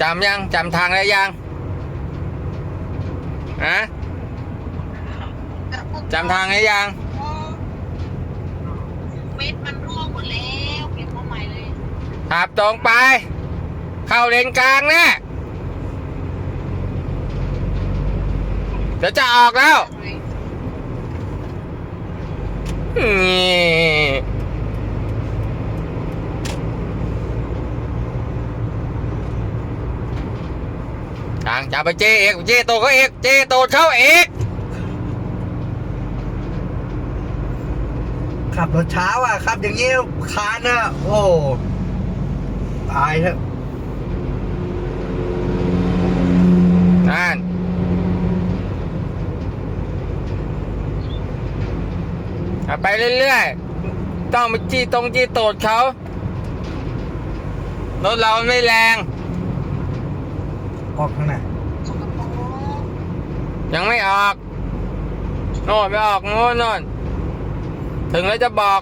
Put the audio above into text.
จำยังจำทางได้ยังฮะจำทางได้ยังเม็ดมันร่วงหมดแล้วเก็บมาใหม่เลยขับตรงไป เข้าเลนกลางแน่เดี๋ยวจะออกแล้วนี่ ทางจับไปเจเอกเจโตเขาเอกเจโตเขาเอกขับรถช้าว่ะขับอย่างนี้คานอะโอ้ตายเถอะนั่นเอาไปเรื่อยๆ ต้องไปจี้ตรงจี้โตดเขารถเรามันไม่แรง ออกข้างไหนยังไม่ออก โน่นไม่ออกโน่นโน่นถึงแล้วจะบอก